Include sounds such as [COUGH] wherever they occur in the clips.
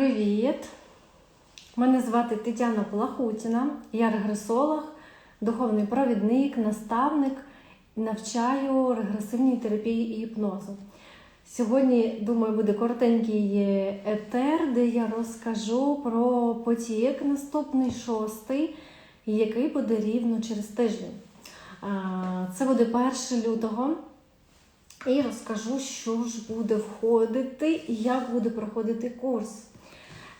Привіт! Мене звати Тетяна Плахутіна, я регресолог, духовний провідник, наставник навчаю регресивній терапії і гіпнозу. Сьогодні, думаю, буде коротенький етер, де я розкажу про потік наступний шостий, який буде рівно через тиждень. Це буде 1 лютого. І розкажу, що ж буде входити і як буде проходити курс.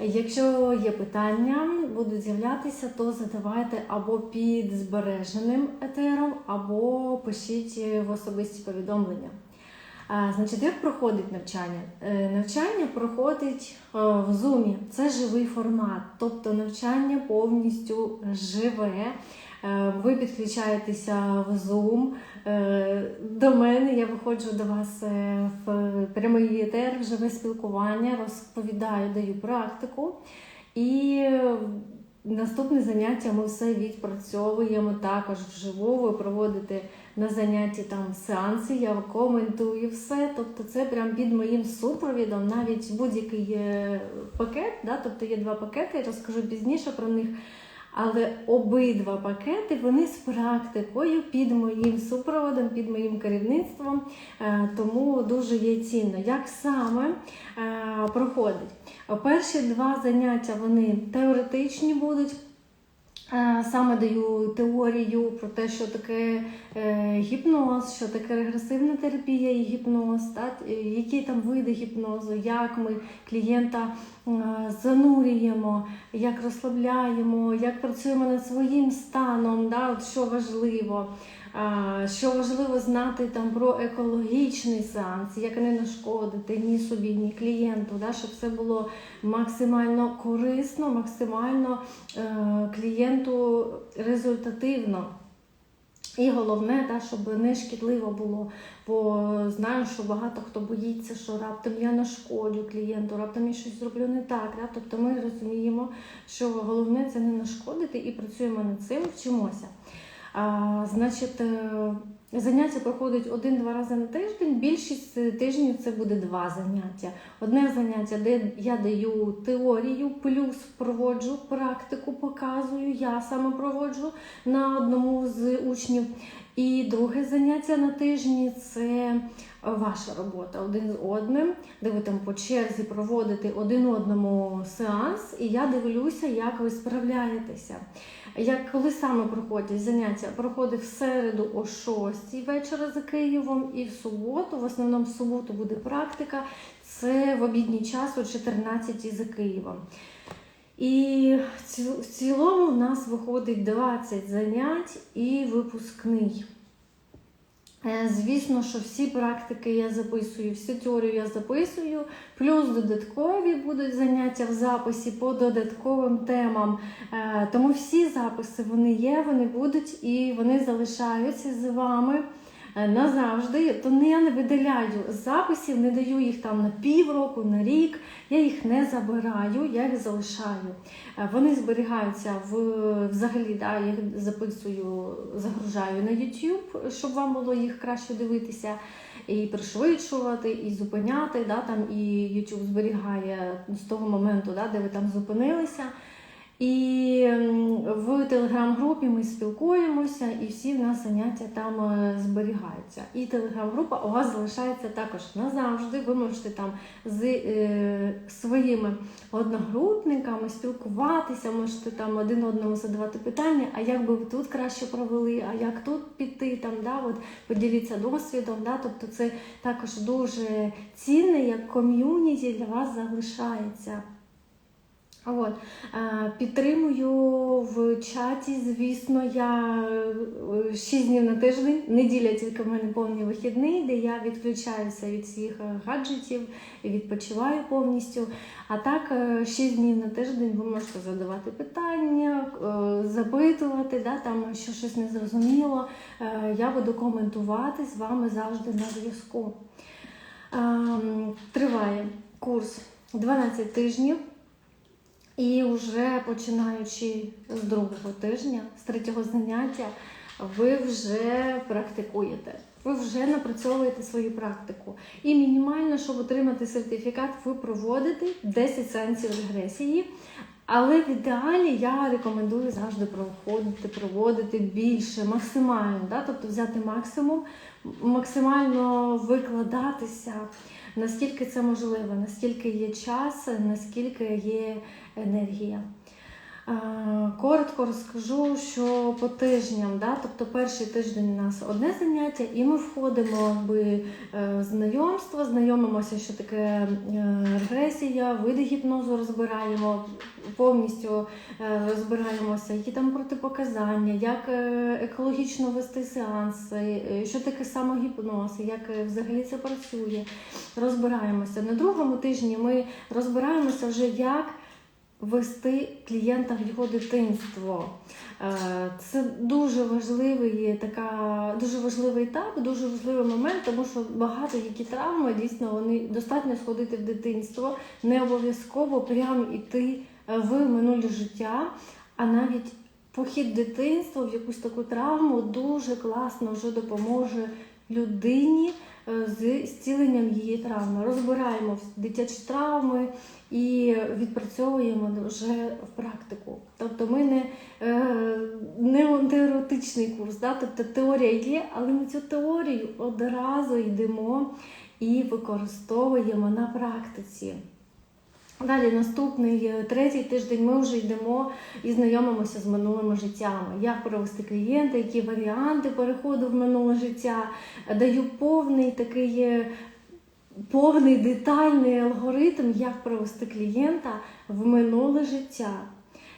Якщо є питання, будуть з'являтися, то задавайте або під збереженим етером, або пишіть в особисті повідомлення. Значить, як проходить навчання? Е, Навчання проходить е, в Zoom. Це живий формат, тобто навчання повністю живе. Е, Ви підключаєтеся в Zoom е, до мене. Я виходжу до вас е, в прямий етер, в живе спілкування, розповідаю, даю практику. І наступне заняття ми все відпрацьовуємо також вживу. Ви проводите на занятті там сеанси, я коментую все. Тобто це прям під моїм супровідом, навіть будь-який пакет, да? тобто є два пакети, я розкажу пізніше про них. Але обидва пакети вони з практикою під моїм супроводом, під моїм керівництвом, Е, тому дуже є цінно. Як саме е, проходить? Перші два заняття вони теоретичні будуть. Е, Саме даю теорію про те, що таке е, гіпноз, що таке регресивна терапія і гіпноз, так? е, які там види гіпнозу, як ми клієнта занурюємо, як розслабляємо, як працюємо над своїм станом, да? От що важливо. Що важливо знати там про екологічний сеанс, як не нашкодити ні собі, ні клієнту, да, щоб все було максимально корисно, максимально е, клієнту результативно. І головне, да, щоб не шкідливо було, бо знаю, що багато хто боїться, що раптом я нашкоджу клієнту, раптом я щось зроблю не так. Да? Тобто ми розуміємо, що головне це не нашкодити і працюємо над цим, вчимося. А, Значить, е, заняття проходить один-два рази на тиждень. Більшість тижнів це буде два заняття. Одне заняття, де я даю теорію, плюс проводжу практику, показую, я саме проводжу на одному з учнів. І друге заняття на тижні це ваша робота один з одним, де ви там по черзі проводите один одному сеанс, і я дивлюся, як ви справляєтеся. Як коли саме проходять заняття, проходить в середу о 6 вечора за Києвом і в суботу, в основному в суботу буде практика, це в обідній час о 14 за Києвом. І в цілому в нас виходить 20 занять і випускний. Е, Звісно, що всі практики я записую, всю теорію я записую, плюс додаткові будуть заняття в записі по додатковим темам. Е, Тому всі записи вони є, вони будуть і вони залишаються з вами назавжди. То я не видаляю записів, не даю їх там на півроку, на рік. Я їх не забираю, я їх залишаю. Е, Вони зберігаються в взагалі, да, я їх записую, загружаю на YouTube, щоб вам було їх краще дивитися. І пришвидшувати, і зупиняти, да, там, і YouTube зберігає з того моменту, да, де ви там зупинилися. І в телеграм-групі ми спілкуємося, і всі в нас заняття там е, зберігаються. І телеграм-група у вас залишається також назавжди. Ви можете там з е, своїми одногрупниками спілкуватися, можете там один одному задавати питання, а як би ви тут краще провели, а як тут піти, там, да, от, поділіться досвідом. Да, тобто це також дуже цінне, як ком'юніті для вас залишається. От. е, Підтримую в чаті, звісно, я 6 днів на тиждень, неділя тільки в мене повний вихідний, де я відключаюся від всіх е, гаджетів, відпочиваю повністю. А так, 6 днів на тиждень ви можете задавати питання, е, запитувати, да, там, що щось не зрозуміло. Е, Я буду коментувати з вами завжди на зв'язку. Ем, Триває курс 12 тижнів. І вже починаючи з другого тижня, з третього заняття, ви вже практикуєте. Ви вже напрацьовуєте свою практику. І мінімально, щоб отримати сертифікат, ви проводите 10 сеансів регресії. Але в ідеалі я рекомендую завжди проходити, проводити більше, максимально, да? тобто взяти максимум, максимально викладатися, наскільки це можливо, наскільки є час, наскільки є енергія. Е, Коротко розкажу, що по тижням, да, тобто перший тиждень у нас одне заняття, і ми входимо в е, знайомство, знайомимося, що таке е, регресія, види гіпнозу розбираємо, повністю розбираємося, які там протипоказання, як екологічно вести сеанси, що таке самогіпноз, як взагалі це працює. Розбираємося. На другому тижні ми розбираємося вже як вести клієнта в його дитинство. Е, Це дуже важливий така, дуже важливий етап, дуже важливий момент, тому що багато які травми дійсно вони достатньо сходити в дитинство, не обов'язково прямо йти е, в минуле життя, а навіть похід в дитинство в якусь таку травму дуже класно вже допоможе людині з зціленням її травми. Розбираємо дитячі травми і відпрацьовуємо вже в практику. Тобто ми не, е, не теоретичний курс, да? тобто теорія є, але ми цю теорію одразу йдемо і використовуємо на практиці. Далі наступний е, третій тиждень ми вже йдемо і знайомимося з минулими життями. Як провести клієнта, які варіанти переходу в минуле життя. Даю повний такий е, повний детальний алгоритм, як провести клієнта в минуле життя.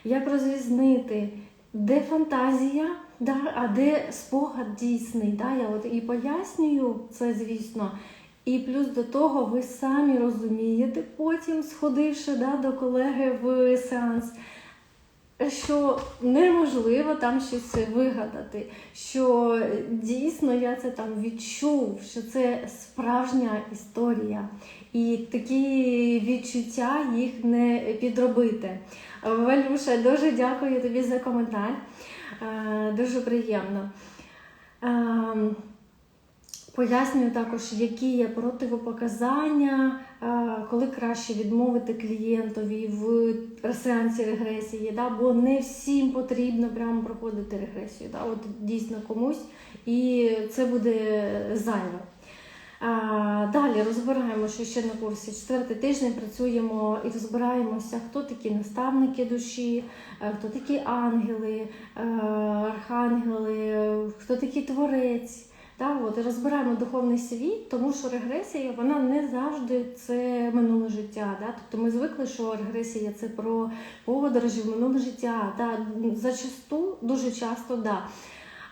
Як розрізнити, де фантазія, да, а де спогад дійсний. Да? Я от і пояснюю це, звісно. І плюс до того ви самі розумієте, потім, сходивши да, до колеги в сеанс, що неможливо там щось вигадати, що дійсно я це там відчув, що це справжня історія. І такі відчуття їх не підробити. Валюша, дуже дякую тобі за коментар. Е, Дуже приємно. Пояснюю також, які є противопоказання, е, коли краще відмовити клієнтові в сеансі регресії, да? бо не всім потрібно прямо проходити регресію. Да? От дійсно комусь, і це буде зайве. А, Далі розбираємо, що ще на курсі четвертий тиждень працюємо і розбираємося, хто такі наставники душі, е, хто такі ангели, е, архангели, хто такий творець. Так, от, розбираємо духовний світ, тому що регресія вона не завжди це минуле життя. Да? Тобто ми звикли, що регресія це про подорожі в минуле життя. Да? Зачасту, дуже часто, да.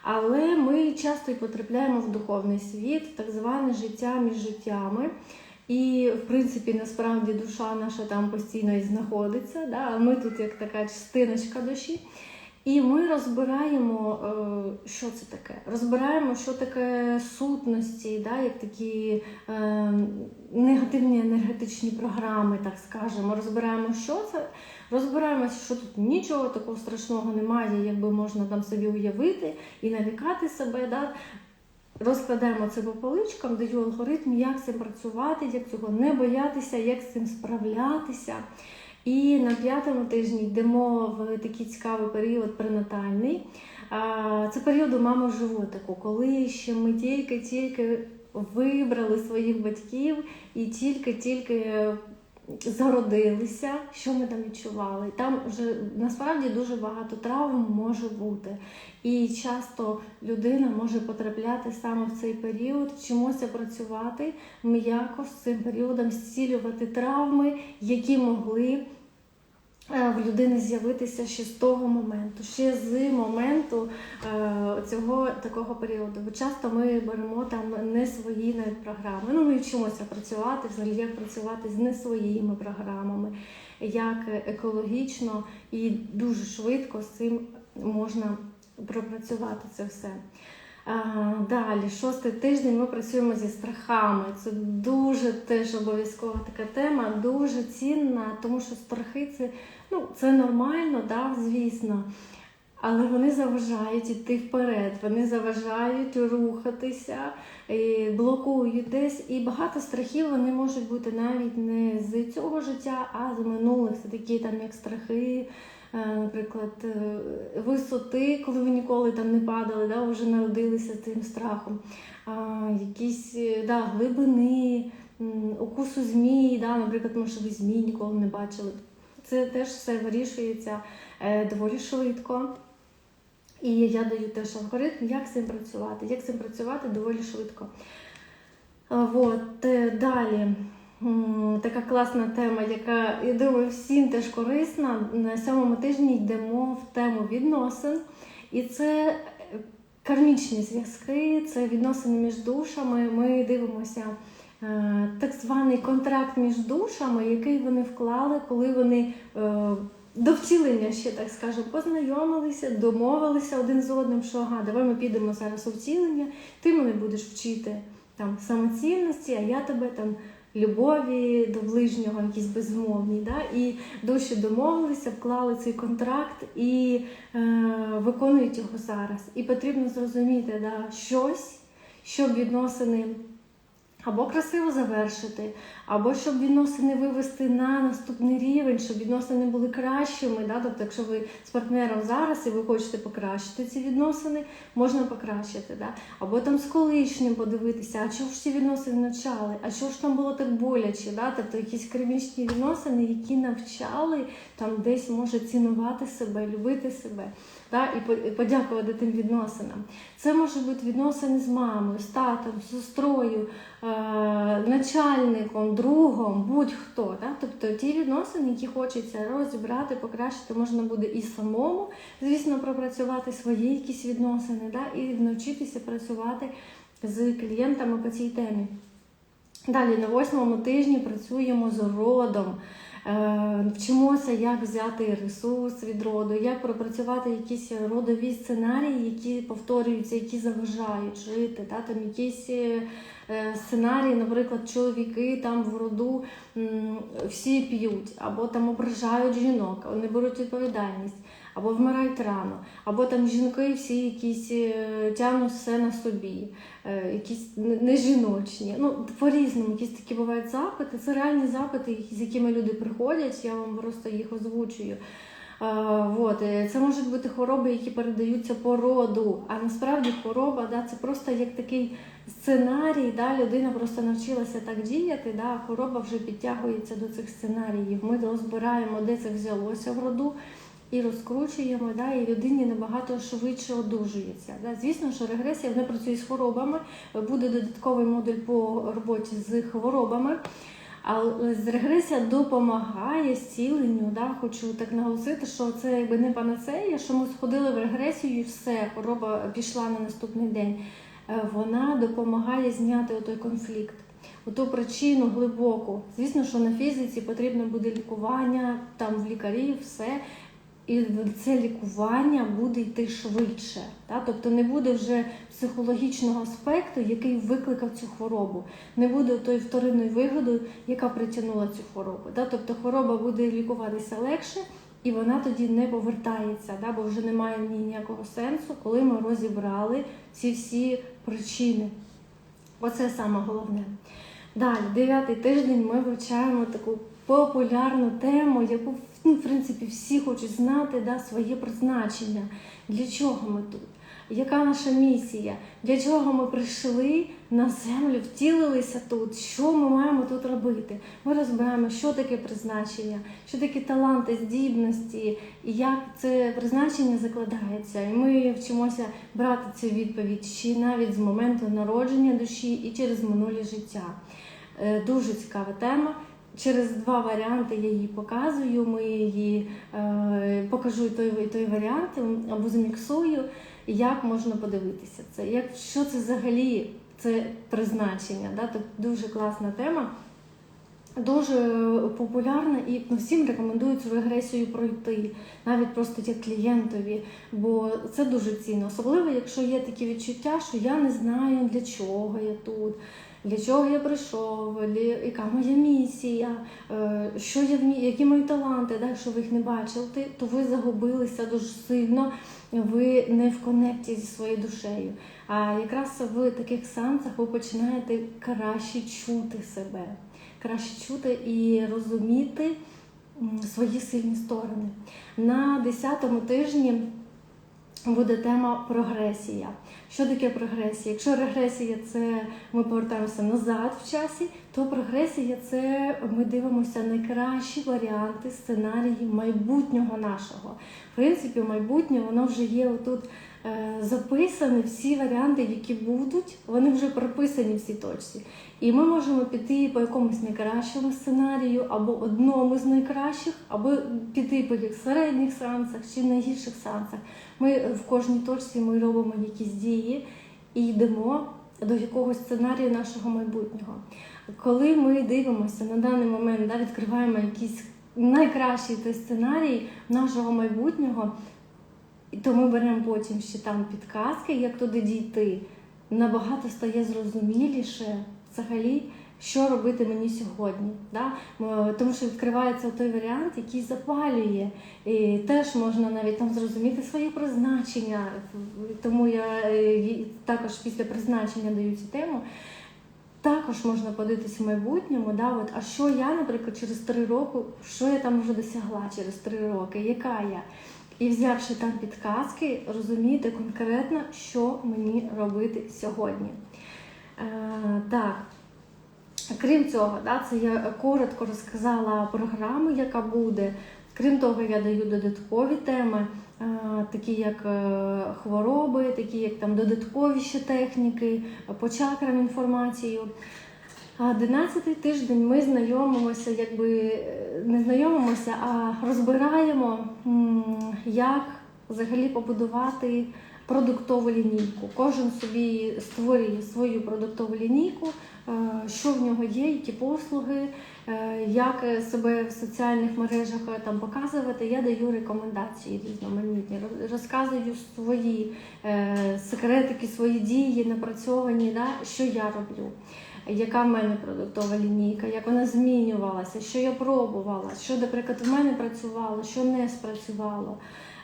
Але ми часто і потрапляємо в духовний світ, в так зване життя між життями. І, в принципі, насправді душа наша там постійно і знаходиться. Да? А ми тут як така частиночка душі. І ми розбираємо, е, що це таке. Розбираємо, що таке сутності, да, як такі е, негативні енергетичні програми, так скажемо. Розбираємо, що це. Розбираємося, що тут нічого такого страшного немає, якби можна там собі уявити і налякати себе. Да. Розкладаємо це по поличкам, даю алгоритм, як з цим працювати, як цього не боятися, як з цим справлятися. І на п'ятому тижні йдемо в такий цікавий період пренатальний. Це період у мами животику, коли ще ми тільки-тільки вибрали своїх батьків і тільки-тільки зародилися, що ми там відчували. Там вже насправді дуже багато травм може бути. І часто людина може потрапляти саме в цей період, вчимося працювати м'яко з цим періодом, зцілювати травми, які могли. В людини з'явитися ще з того моменту, ще з моменту е, цього такого періоду. Бо часто ми беремо там не свої навіть програми. Ну, ми вчимося працювати, взагалі як працювати з не своїми програмами, як екологічно і дуже швидко з цим можна пропрацювати це все. Далі, шостий тиждень ми працюємо зі страхами. Це дуже теж обов'язкова така тема, дуже цінна, тому що страхи це ну, це нормально, да, звісно. Але вони заважають йти вперед, вони заважають рухатися, блокують десь. І багато страхів вони можуть бути навіть не з цього життя, а з минулих. Це такі там як страхи. е, Наприклад, е, висоти, коли ви ніколи там не падали, да, вже народилися цим страхом, а, якісь е, да, глибини, укусу змії, да, наприклад, може ви змій ніколи не бачили. Це теж все вирішується доволі швидко. І я даю теж алгоритм, як з цим працювати. Як з цим працювати доволі швидко. А, Вот, е, далі. Така класна тема, яка, я думаю, всім теж корисна. На сьомому тижні йдемо в тему відносин. І це е, кармічні зв'язки, це відносини між душами. Ми дивимося е, так званий контракт між душами, який вони вклали, коли вони до втілення ще так скажемо, познайомилися, домовилися один з одним, що ага, давай ми підемо зараз у втілення, ти мене будеш вчити там самоцінності, а я тебе там любові до ближнього, якісь безмовні. Да? І душі домовилися, вклали цей контракт і е, виконують його зараз. І потрібно зрозуміти да, щось, щоб відносини або красиво завершити, або щоб відносини вивести на наступний рівень, щоб відносини були кращими. Да? Тобто, якщо ви з партнером зараз і ви хочете покращити ці відносини, можна покращити. Да? Або там з колишнім подивитися, а чого ж ці відносини навчали, а чого ж там було так боляче? Да? Тобто якісь кармічні відносини, які навчали там десь може цінувати себе, любити себе. Да, і по- подякувати тим відносинам. Це може бути відносини з мамою, з татом, з сестрою, е, начальником, другом, будь-хто. Так? Тобто ті відносини, які хочеться розібрати, покращити, можна буде і самому, звісно, пропрацювати свої якісь відносини, так? і навчитися працювати з клієнтами по цій темі. Далі на восьмому тижні працюємо з родом. Е, Вчимося, як взяти ресурс від роду, як пропрацювати якісь родові сценарії, які повторюються, які заважають жити. Та? Там якісь е, сценарії, наприклад, чоловіки там в роду всі п'ють, або там ображають жінок, вони беруть відповідальність, або вмирають рано, або там жінки всі якісь е, тягнуть все на собі, е, якісь нежіночні. Ну, по-різному, якісь такі бувають запити. Це реальні запити, з якими люди приходять, я вам просто їх озвучую. Вот. е, Це можуть бути хвороби, які передаються по роду. А насправді хвороба да, це просто як такий сценарій. Да, людина просто навчилася так діяти, да, хвороба вже підтягується до цих сценаріїв. Ми розбираємо, де це взялося в роду. І розкручуємо, да, і людині набагато швидше одужується. Да. Звісно, що регресія вона працює з хворобами, буде додатковий модуль по роботі з хворобами. Але регресія допомагає зціленню. Да? Хочу так наголосити, що це якби не панацея, що ми сходили в регресію і все, хвороба пішла на наступний день. Е, Вона допомагає зняти той конфлікт, оту причину глибоку. Звісно, що на фізиці потрібно буде лікування, там в лікарів все. І це лікування буде йти швидше. Та? Тобто не буде вже психологічного аспекту, який викликав цю хворобу. Не буде тої вторинної вигоди, яка притягнула цю хворобу. Та? Тобто хвороба буде лікуватися легше, і вона тоді не повертається, да? бо вже немає в ніякого сенсу, коли ми розібрали ці всі причини. Оце саме головне. Далі, дев'ятий тиждень ми вивчаємо таку популярну тему, яку ну, в принципі всі хочуть знати, да, своє призначення. Для чого ми тут? Яка наша місія? Для чого ми прийшли на землю, втілилися тут? Що ми маємо тут робити? Ми розбираємо, що таке призначення, що таке таланти, здібності, і як це призначення закладається. І ми вчимося брати цю відповідь ще навіть з моменту народження душі і через минулі життя. Е, Дуже цікава тема. Через два варіанти я її показую. Ми її е, покажу і той, і той варіант або заміксую, як можна подивитися це. Як, що це взагалі це призначення? Да? Тобто дуже класна тема. Дуже популярна і ну, всім рекомендую цю регресію пройти, навіть просто як клієнтові, бо це дуже цінно. Особливо, якщо є такі відчуття, що я не знаю для чого я тут, для чого я прийшов, яка моя місія, е, що я вмію, які мої таланти, да, якщо ви їх не бачили, то ви загубилися дуже сильно, ви не в конекті зі своєю душею. А якраз в таких сеансах ви починаєте краще чути себе, краще чути і розуміти свої сильні сторони. На 10-му тижні буде тема прогресія. Що таке прогресія? Якщо регресія це ми повертаємося назад в часі, то прогресія це ми дивимося найкращі варіанти сценарії майбутнього нашого. В принципі, майбутнє воно вже є отут записані всі варіанти, які будуть, вони вже прописані в цій точці. І ми можемо піти по якомусь найкращому сценарію, або одному з найкращих, або піти по яких середніх сеансах чи найгірших сеансах. Ми в кожній точці ми робимо якісь дії і йдемо до якогось сценарію нашого майбутнього. Коли ми дивимося на даний момент, да, відкриваємо якийсь найкращий той сценарій нашого майбутнього, то ми беремо потім ще там підказки, як туди дійти. Набагато стає зрозуміліше взагалі, що робити мені сьогодні. Да? Тому що відкривається той варіант, який запалює. І теж можна навіть там зрозуміти своє призначення. Тому я е, також після призначення даю цю тему. Також можна подивитися в майбутньому, да, от, а що я, наприклад, через три роки, що я там вже досягла через три роки, яка я? І взявши там підказки, розуміти конкретно, що мені робити сьогодні. Е, так. Крім цього, да, це я коротко розказала програму, яка буде. Крім того, я даю додаткові теми, е, такі як е, хвороби, такі як там додаткові ще техніки, по чакрам інформацію. А 11-й тиждень ми знайомимося, якби е, не знайомимося, а розбираємо, як взагалі побудувати продуктову лінійку. Кожен собі створює свою продуктову лінійку, е, що в нього є, які послуги, е, як себе в соціальних мережах там показувати. Я даю рекомендації різноманітні, роз- розказую свої секретики, свої дії, напрацьовані, да, що я роблю. Яка в мене продуктова лінійка, як вона змінювалася, що я пробувала, що, наприклад, в мене працювало, що не спрацювало.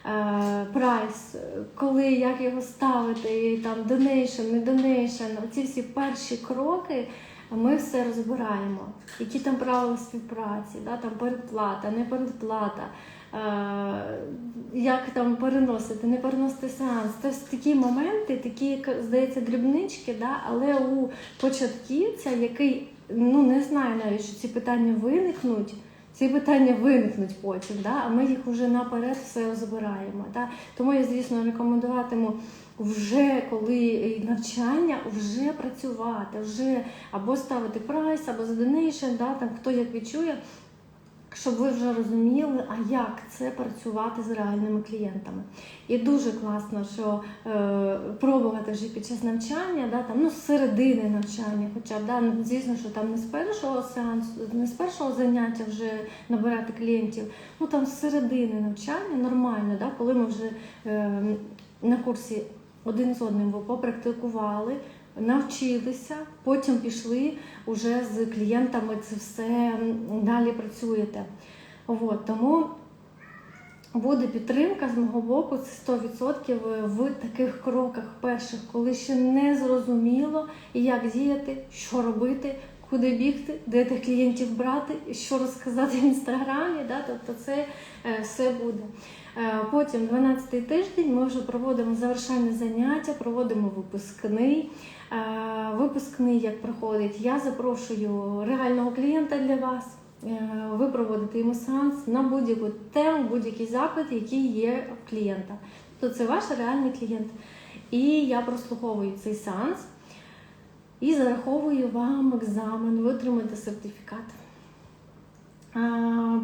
Е, Прайс, коли як його ставити, там донейшн, не донейшн, оці всі перші кроки ми все розбираємо. Які там правила співпраці, да, там передплата, не передплата, як там переносити, не переносити сеанс. Тобто такі моменти, такі, здається, дрібнички, да, але у початківця, який ну, не знає навіть, що ці питання виникнуть. Ці питання виникнуть потім, да? а ми їх вже наперед все розбираємо. Да? Тому я, звісно, рекомендуватиму вже коли навчання, вже працювати, вже або ставити прайс, або за донейшн, да? там, хто як відчує, щоб ви вже розуміли, а як це працювати з реальними клієнтами. І дуже класно, що е, пробувати вже під час навчання, да, там, ну, з середини навчання, хоча да, ну, звісно, що там не з першого сеансу, не з першого заняття вже набирати клієнтів, ну там з середини навчання нормально, да, коли ми вже е, на курсі один з одним попрактикували, навчилися, потім пішли уже з клієнтами це все далі працюєте. От, тому буде підтримка з мого боку, це 100% в таких кроках перших, коли ще не зрозуміло, як діяти, що робити, куди бігти, де тих клієнтів брати, що розказати в інстаграмі. Да? Тобто це е, все буде. Е, Потім 12-й тиждень ми вже проводимо завершальне заняття, проводимо випускний. Е, Випускний як проходить, я запрошую реального клієнта для вас. Е, Ви проводите йому сеанс на будь-яку тему, будь-який запит, який є в клієнта. Тобто це ваш реальний клієнт. І я прослуховую цей сеанс і зараховую вам екзамен, ви отримаєте сертифікат.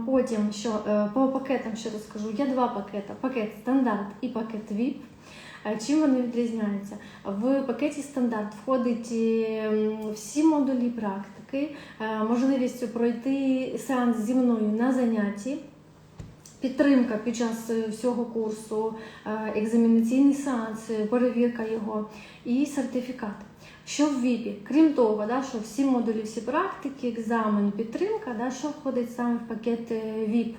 Потім що е, по пакетам ще розкажу. Є два пакети: пакет стандарт і пакет VIP. Чим вони відрізняються? В пакеті стандарт входить е, всі модулі практики, е, можливістю пройти сеанс зі мною на занятті, підтримка під час всього курсу, екзамінаційний сеанс, перевірка його і сертифікат. Що в ВІПі? Крім того, да, що всі модулі, всі практики, екзамен, підтримка, да, що входить саме в пакет е, ВІП.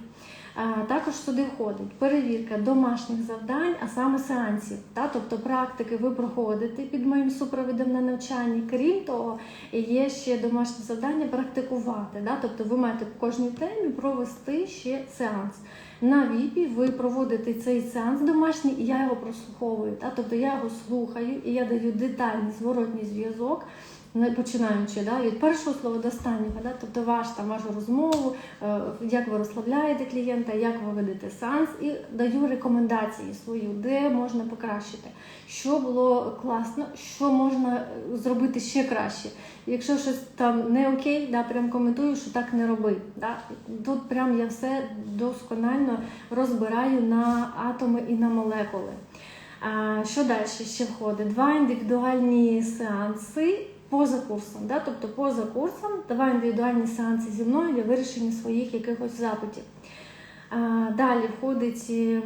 Також сюди входить перевірка домашніх завдань, а саме сеансів. Да? Тобто практики ви проходите під моїм супровідом на навчанні. Крім того, є ще домашнє завдання практикувати. Да? Тобто ви маєте по кожній темі провести ще сеанс. На ВІПі ви проводите цей сеанс домашній, і я його прослуховую. Та? Тобто я його слухаю і я даю детальний зворотній зв'язок. Починаючи да, від першого слова до останнього, да, тобто ваш там вашу розмову, е, як ви розслабляєте клієнта, як ви ведете сеанс, і даю рекомендації свої, де можна покращити, що було класно, що можна е, зробити ще краще. Якщо щось там не окей, да, прям коментую, що так не роби. Да. Тут прям я все досконально розбираю на атоми і на молекули. Що далі ще входить? Два індивідуальні сеанси поза курсом. Да? Тобто поза курсом давай індивідуальні сеанси зі мною для вирішення своїх якихось запитів. Далі входить е,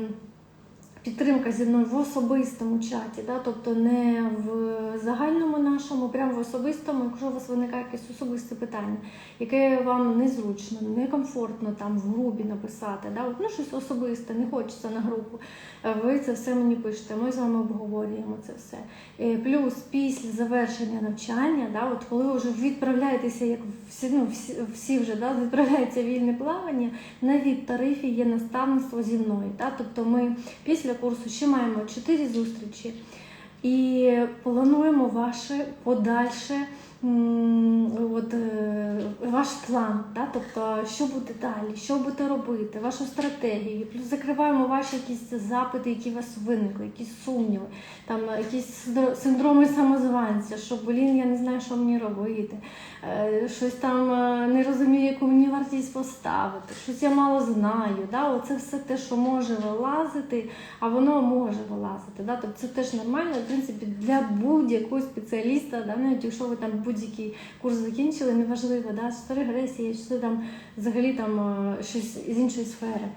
підтримка зі мною в особистому чаті, да? тобто не в загальному нашому, прямо в особистому, якщо у вас виникає якесь особисте питання, яке вам незручно, некомфортно там в групі написати, да? Ну щось особисте, не хочеться на групу. е, Ви це все мені пишете, ми з вами обговорюємо це все. Е, Плюс після завершення навчання, да, от коли ви вже відправляєтеся, як всі, ну, всі, всі вже да, відправляються вільне плавання, на від тарифі є наставництво зі мною. Да? Тобто ми після курсу ще маємо 4 зустрічі і плануємо ваше подальше. От, е, ваш план, да? тобто, що буде далі, що будете робити, вашу стратегію. Плюс закриваємо ваші якісь запити, які у вас виникли, якісь сумніви, там якісь синдроми самозванця, що блін, я не знаю, що мені робити, е, щось там е, не розумію, яку мені вартість поставити, щось я мало знаю. Да? Оце все те, що може вилазити, а воно може вилазити. Да? Тобто це теж нормально, в принципі, для будь-якого спеціаліста, да? навіть якщо ви там будь-який курс закінчили, неважливо, да? це регресія, чи це там взагалі там е, щось з іншої сфери.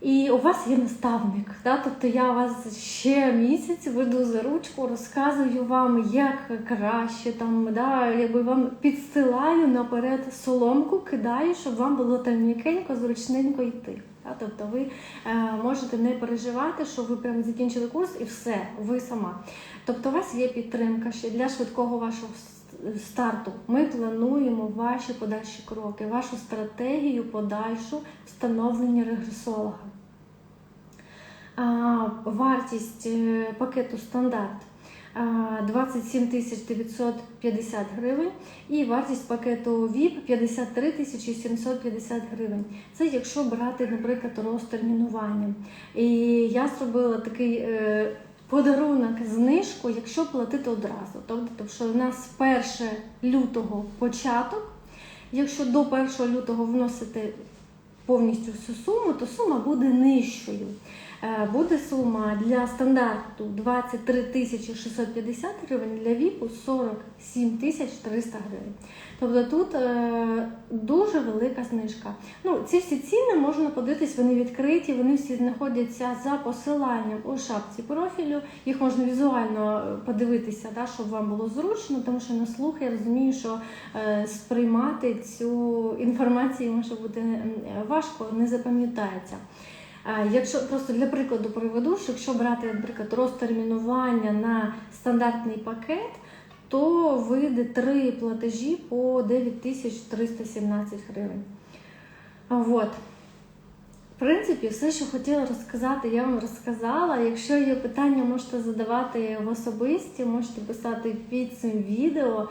І у вас є наставник, да? тобто я вас ще місяць веду за ручку, розказую вам, як краще, там, да? якби вам підстилаю наперед соломку, кидаю, щоб вам було там м'якенько, зручненько йти. Да? Тобто ви е, можете не переживати, що ви прямо закінчили курс і все, ви сама. Тобто у вас є підтримка ще для швидкого вашого старту. Ми плануємо ваші подальші кроки, вашу стратегію подальшу встановлення регресолога. Вартість е, пакету стандарт 27 тисяч 950 гривень і вартість пакету VIP 53 тисячі 750 гривень. Це якщо брати, наприклад, розтермінування. І я зробила такий е, подарунок знижку, якщо платити одразу. Тобто, тобто що у нас 1 лютого початок. Якщо до 1 лютого вносити повністю всю суму, то сума буде нижчою. Е, Буде сума для стандарту 23 тисячі 650 гривень, для ВІПу 47 тисяч 300 гривень. Тобто тут е, дуже велика знижка. Ну, ці всі ціни можна подивитись, вони відкриті, вони всі знаходяться за посиланням у шапці профілю. Їх можна візуально е, подивитися, да, щоб вам було зручно, тому що на слух я розумію, що е, сприймати цю інформацію може бути важко, не запам'ятається. А Якщо просто для прикладу приведу, що якщо брати, наприклад, розтермінування на стандартний пакет, то вийде три платежі по 9317 гривень. А Вот. В принципі, все, що хотіла розказати, я вам розказала. Якщо є питання, можете задавати в особисті, можете писати під цим відео.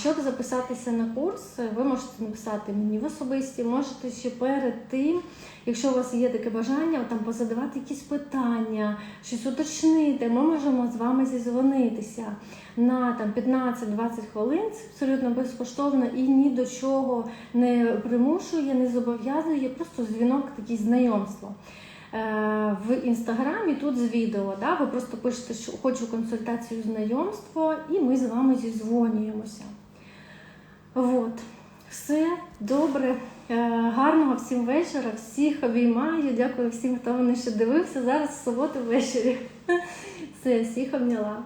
Щоб записатися на курс, ви можете написати мені в особисті, можете ще перед тим, якщо у вас є таке бажання, там позадавати якісь питання, щось уточнити, ми можемо з вами зізвонитися на там 15-20 хвилин. Це абсолютно безкоштовно і ні до чого не примушує, не зобов'язує, просто дзвінок, такий знайомство. Е, В інстаграмі тут з відео. Да? Ви просто пишете, що хочу консультацію знайомство, і ми з вами зізвонюємося. От. Все добре, гарного всім вечора, всіх обіймаю. Дякую всім, хто мене ще дивився. Зараз в суботу ввечері. [LAUGHS] Все, всіх обняла.